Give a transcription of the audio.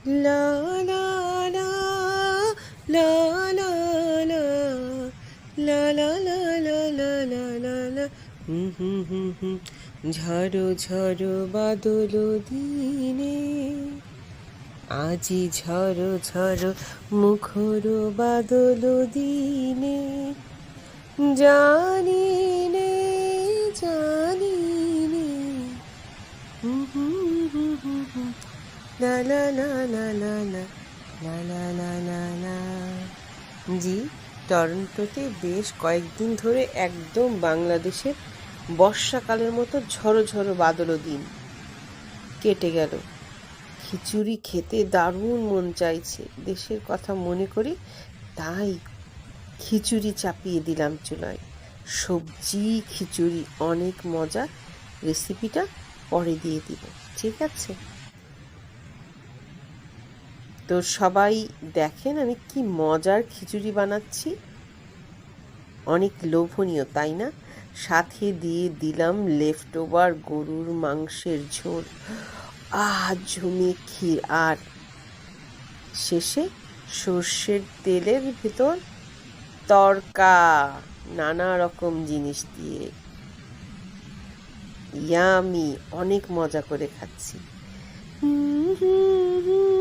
লা লা লা লা লা লা লা লা লা লা হুম হুম হুম ঝড়ো ঝড়ো বাদল দিনে আজি ঝড়ো ঝড়ো মুখর বাদল দিনে জানি নে জানি নে হুম হুম হুম হুম লা লা লা লা লা লা লা লা লা লা লা জি, টরন্টোতে বেশ কয়েকদিন ধরে একদম বাংলাদেশের বর্ষাকালের মতো ঝড়ো ঝড়ো বাদল দিন কেটে গেল। খিচুড়ি খেতে দারুণ মন চাইছে। দেশের কথা মনে করি তাই খিচুড়ি চাপিয়ে দিলাম চুলায়। সবজি, খিচুড়ি, অনেক মজা। রেসিপিটা পরে দিয়ে দিব। ঠিক আছে? তো সবাই দেখেন আমি কি মজার খিচুড়ি বানাচ্ছি। অনেক লোভনীয়, তাই না? সাথে দিয়ে দিলাম লেফট ওভার গরুর মাংসের ঝোল। আহ জমে ক্ষীর। আর শেষে সর্ষের তেলের ভেতর তরকা, নানা রকম জিনিস দিয়ে। ইয়ামি, অনেক মজা করে খাচ্ছি। হুম হুম হুম।